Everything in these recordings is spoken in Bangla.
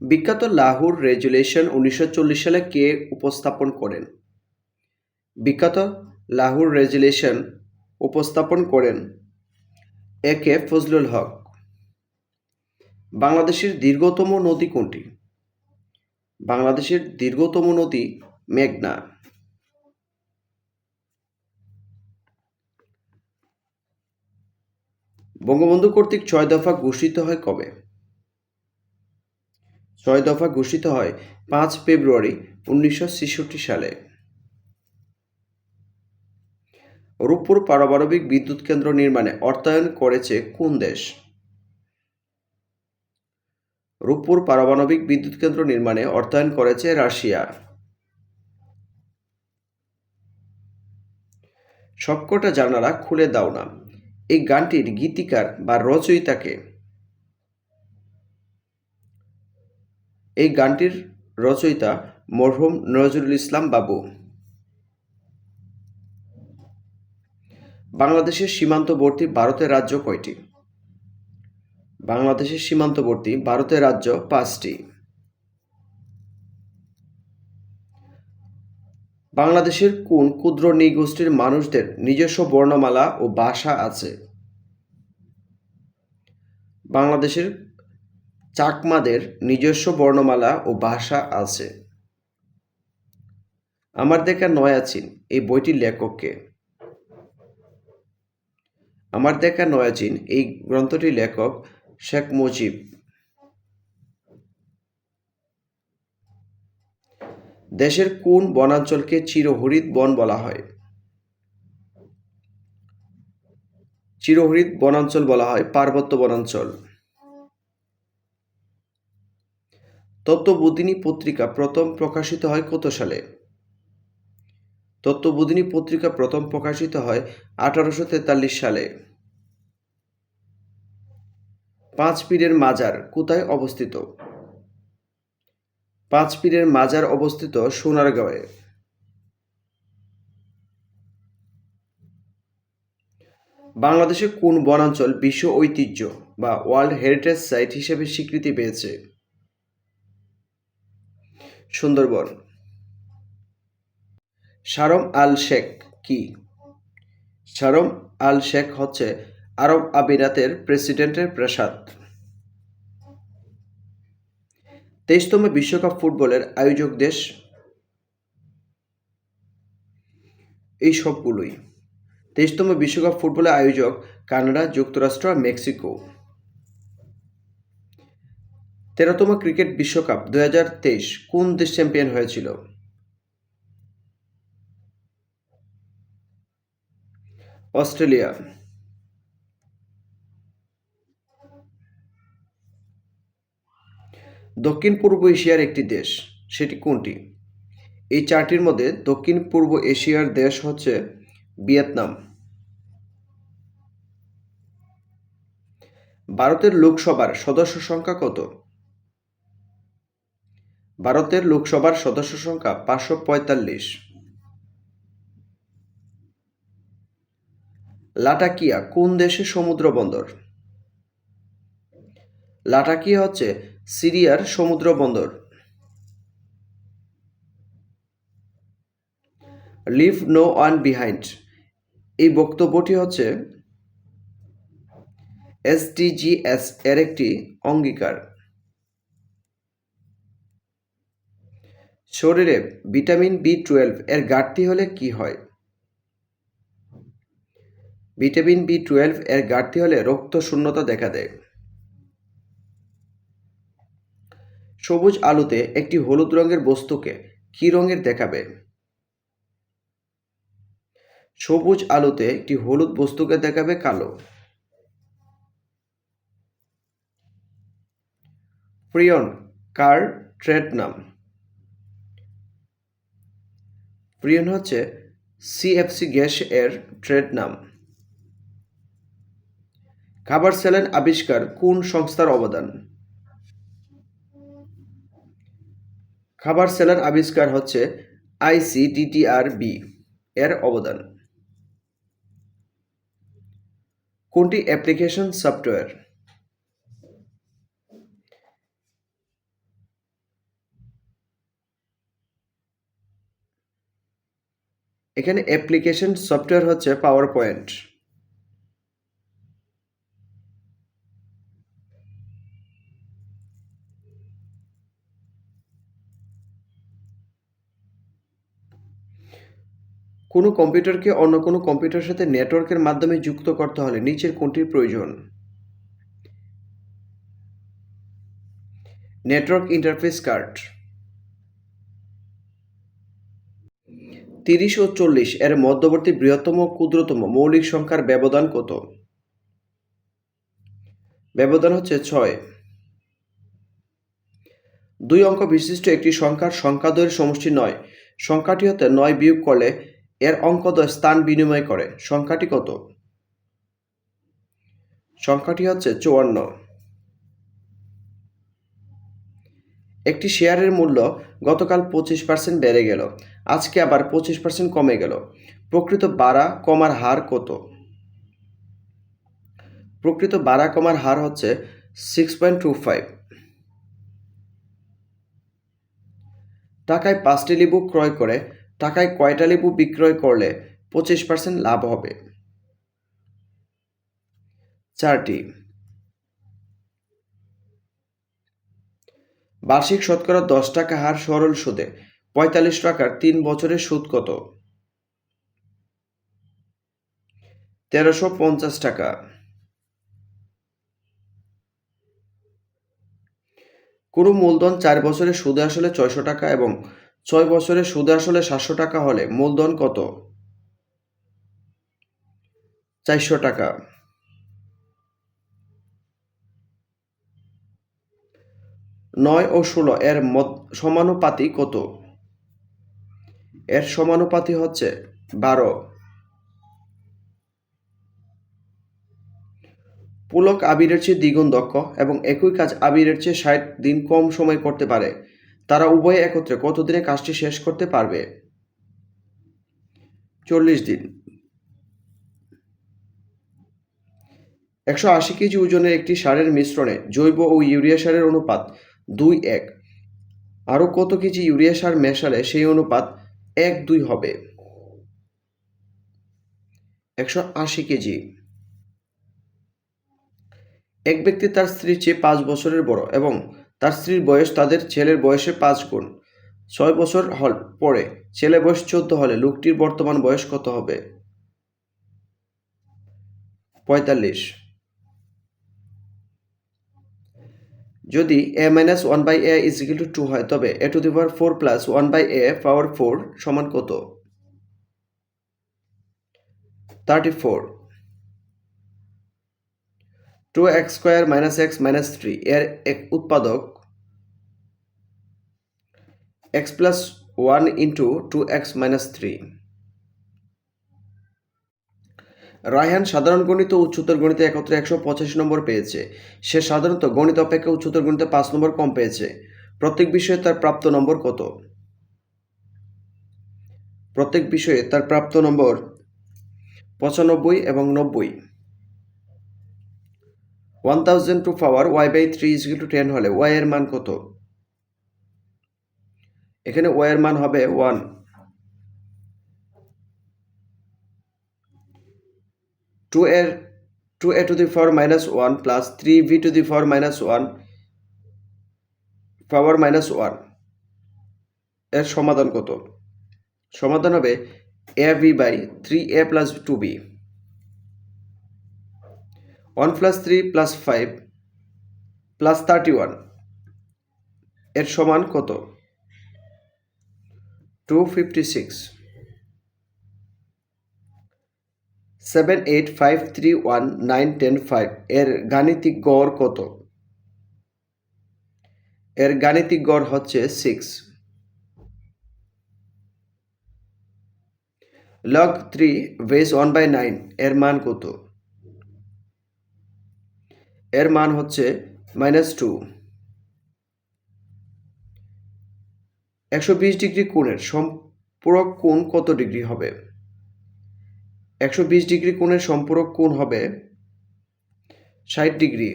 বিখ্যাত লাহোর রেজুলেশন উনিশশো চল্লিশ সালে কে উপস্থাপন করেন? বিখ্যাত লাহোর রেজুলেশন উপস্থাপন করেন এ কে ফজলুল হক। বাংলাদেশের দীর্ঘতম নদী কোনটি? বাংলাদেশের দীর্ঘতম নদী মেঘনা। বঙ্গবন্ধু কর্তৃক ছয় দফা ঘোষিত হয় কবে? ছয় দফা ঘোষিত হয় পাঁচ ফেব্রুয়ারি উনিশশো ছেষট্টি সালে। রূপপুর পারমাণবিক বিদ্যুৎ কেন্দ্র নির্মাণে অর্থায়ন করেছে কোন দেশ? রূপপুর পারমাণবিক বিদ্যুৎ কেন্দ্র নির্মাণে অর্থায়ন করেছে রাশিয়া। সবকটা জানালা খুলে দাও না। এই গানটির গীতিকার বা রচয়িতাকে এই গানটির রচয়িতা মরহুম নজরুল ইসলাম বাবু। বাংলাদেশের সীমান্তবর্তী ভারতের রাজ্য কয়টি? বাংলাদেশের সীমান্তবর্তী ভারতের রাজ্য পাঁচটি। বাংলাদেশের কোন ক্ষুদ্র নৃগোষ্ঠীর মানুষদের নিজস্ব বর্ণমালা ও ভাষা আছে? বাংলাদেশের চাকমাদের নিজস্ব বর্ণমালা ও ভাষা আছে। আমার দেখা নয়াচিন, এই বইটির লেখককে আমার দেখা নয়াচিন, এই গ্রন্থটির লেখক শেখ মুজিব। দেশের কোন বনাঞ্চলকে চিরহরিত বন বলা হয়? চিরহরিত বনাঞ্চল বলা হয় পার্বত্য বনাঞ্চল। তত্ত্ববোধিনী পত্রিকা প্রথম প্রকাশিত হয় কত সালে? তত্ত্ববোধিনী পত্রিকা প্রথম প্রকাশিত হয় আঠারোশো তেতাল্লিশ সালে। পাঁচ পীরের মাজার কোথায় অবস্থিত? পাঁচ পীরের মাজার অবস্থিত সোনারগাঁয়ে বাংলাদেশে কোন বনাঞ্চল বিশ্ব ঐতিহ্য বা ওয়ার্ল্ড হেরিটেজ সাইট হিসেবে স্বীকৃতি পেয়েছে? সুন্দরবন। সারম আল শেখ কি? সারম আল শেখ হচ্ছে আরব আমিরাতের প্রেসিডেন্টের প্রাসাদ। তেইশতম বিশ্বকাপ ফুটবলের আয়োজক দেশ এই সবগুলোই। তেইশতম বিশ্বকাপ ফুটবলের আয়োজক কানাডা, যুক্তরাষ্ট্র আর মেক্সিকো। তেরোতম ক্রিকেট বিশ্বকাপ দু হাজার তেইশ কোন দেশ চ্যাম্পিয়ন হয়েছিল? অস্ট্রেলিয়া। দক্ষিণ পূর্ব এশিয়ার একটি দেশ, সেটি কোনটি? এই চারটির মধ্যে দক্ষিণ পূর্ব এশিয়ার দেশ হচ্ছে ভিয়েতনাম। ভারতের লোকসভার সদস্য সংখ্যা কত? ভারতের লোকসভার সদস্য সংখ্যা পাঁচশো পঁয়তাল্লিশ। লাটাকিয়া, কোন দেশের সমুদ্র বন্দর? লাটাকিয়া হচ্ছে সিরিয়ার সমুদ্র বন্দর। Leave no one behind. এই বক্তব্যটি হচ্ছে এসডিজিএস এর একটি অঙ্গীকার। শরীরে ভিটামিন বি টুয়েলভ এর ঘাটতি হলে কি হয়? ভিটামিন বি টুয়েলভ এর ঘাটতি হলে রক্ত শূন্যতা দেখা দেয়। সবুজ আলুতে একটি হলুদ রঙের বস্তুকে কি রঙের দেখাবে? সবুজ আলুতে একটি হলুদ বস্তুকে দেখাবে কালো। প্রিয়ন কার ট্রেড নাম? প্রিয়ন হচ্ছে সিএফসি গ্যাস এর ট্রেড নাম। খাবার স্যালাইন আবিষ্কার কোন সংস্থার অবদান? খাবার স্যালাইন আবিষ্কার হচ্ছে আইসিডিটিআর বি এর অবদান। কোনটি অ্যাপ্লিকেশন সফটওয়্যার? এখানে অ্যাপ্লিকেশন সফটওয়্যার হচ্ছে পাওয়ার পয়েন্ট কোনো কম্পিউটারকে অন্য কোনো কম্পিউটারের সাথে নেটওয়ার্কের মাধ্যমে যুক্ত করতে হলে নিচের কোনটির প্রয়োজন? Network interface card. তিরিশ ও চল্লিশ এর মধ্যবর্তী বৃহত্তম ক্ষুদ্রতম মৌলিক সংখ্যার ব্যবধান কত? ব্যবধান হচ্ছে ছয়। দুই অঙ্ক বিশিষ্ট একটি সংখ্যার সংখ্যাদ্বয়ের সমষ্টি নয়। সংখ্যাটি হতে নয় বিয়োগ করলে এর অঙ্কদ্বয় স্থান বিনিময় করে। সংখ্যাটি কত? সংখ্যাটি হচ্ছে চুয়ান্ন। একটি শেয়ারের মূল্য গতকাল পঁচিশ পার্সেন্ট বেড়ে গেল। আজকে আবার পঁচিশ পার্সেন্ট কমে গেল। প্রকৃত বাড়া কমার হার কত? প্রকৃত বাড়া কমার হার হচ্ছে সিক্স পয়েন্ট টু ফাইভ টাকায় পাঁচটি লেবু ক্রয় করে, টাকায় কয়টা লেবু বিক্রয় করলে পঁচিশ পার্সেন্ট লাভ হবে? চারটি। বার্ষিক শতকরা দশ টাকা হার সরল সুদে। পঁয়তাল্লিশ টাকার তিন বছরের সুদ কত? তেরোশো পঞ্চাশ টাকা। কোনো মূলধন চার বছরে সুদে আসলে ছয়শো টাকা এবং ছয় বছরে সুদে আসলে সাতশো টাকা হলে মূলধন কত? চারশো টাকা। নয় ও ষোলো এর সমানুপাতি কত? এর সমানুপাতি হচ্ছে বারো। পুলক আবিরের চেয়ে দ্বিগুণ দক্ষ এবং একই কাজ আবিরের চেয়ে ষাট দিন কম সময় করতে পারে। তারা উভয়ে একত্রে কতদিনে কাজটি শেষ করতে পারবে? চল্লিশ দিন। একশো আশি কেজি ওজনের একটি সারের মিশ্রণে জৈব ও ইউরিয়া সারের অনুপাত দুই এক। আরও কত কেজি ইউরিয়া সার মেশালে সেই অনুপাত এক দুই হবে। একশো আশি কেজি। এক ব্যক্তি তার স্ত্রীর চেয়ে পাঁচ বছরের বড় এবং তার স্ত্রীর বয়স তাদের ছেলের বয়সে পাঁচ গুণ। ছয় বছর হল পরে ছেলে বয়স চোদ্দ হলে লোকটির বর্তমান বয়স কত হবে? পঁয়তাল্লিশ। যদি a minus one by a is equal to two হয়, তবে a to the power four plus one by a power four সমান কত? Thirty four two x square minus x minus three এর এক উৎপাদক x plus one into two x minus three Raihan সাধারণ গণিত ও উচ্চতর গণিতে একত্রে একশো পঁচাশি নম্বর পেয়েছে। সে সাধারণত গণিত অপেক্ষা উচ্চতর গণিতে পাঁচ নম্বর কম পেয়েছে। প্রত্যেক বিষয়ে তার প্রাপ্ত নম্বর কত? প্রত্যেক বিষয়ে তার প্রাপ্ত নম্বর পঁচানব্বই এবং নব্বই। One thousand two power y by three is two ten হলে ওয়াই এর মান কত? এখানে ওয়াই এর মান হবে ওয়ান। টু এর two a to the power minus one plus three v to the power minus one power minus ওয়ানের সমাধান কত? সমাধান হবে a b by three a plus two b one plus three plus five plus thirty ওয়ানের সমান কত? Two fifty six seven eight five three one nine ten five এর গাণিতিক গড় কত? এর গাণিতিক গড় হচ্ছে six log three base one by nine এর মান কত? এর মান হচ্ছে মাইনাস টু একশো বিশ ডিগ্রি কোণের সম্পূরক কোণ কত ডিগ্রি হবে? একশো বিশ ডিগ্রি কোণের সম্পূরক কোণ হবে ষাট ডিগ্রি।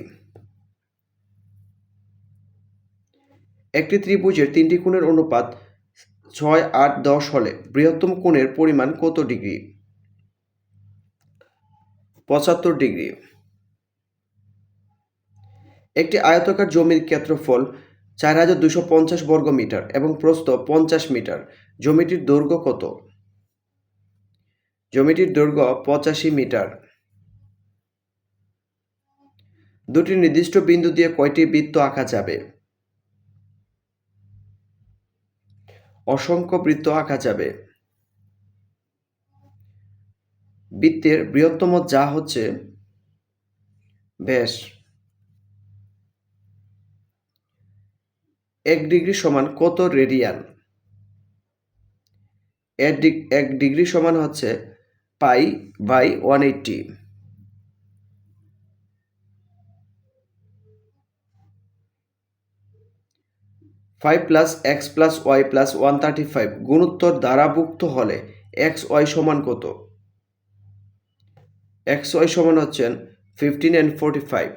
একটি ত্রিভুজের তিনটি কোণের অনুপাত ছয় আট দশ হলে বৃহত্তম কোণের পরিমাণ কত ডিগ্রি? পঁচাত্তর ডিগ্রি। একটি আয়তকার জমির ক্ষেত্রফল চার হাজার দুশো পঞ্চাশ বর্গ মিটার এবং প্রস্থ পঞ্চাশ মিটার। জমিটির দৈর্ঘ্য কত? জমিটির দৈর্ঘ্য পঁচাশি মিটার। দুটি নির্দিষ্ট বিন্দু দিয়ে কয়টি বৃত্ত আঁকা যাবে? অসংখ্য বৃত্ত আঁকা যাবে। বৃত্তের বৃহত্তম যা হচ্ছে ব্যাস এক ডিগ্রি সমান কত রেডিয়ান? এক ডিগ- এক ডিগ্রি সমান হচ্ছে pi by one eighty. Five plus x plus y plus one thirty five, গুণোত্তর দ্বারাভুক্ত হলে এক্স ওয়াই সমান কত? এক্স ওয়াই সমান হচ্ছেন ফিফটিন অ্যান্ড ফোরটি ফাইভ।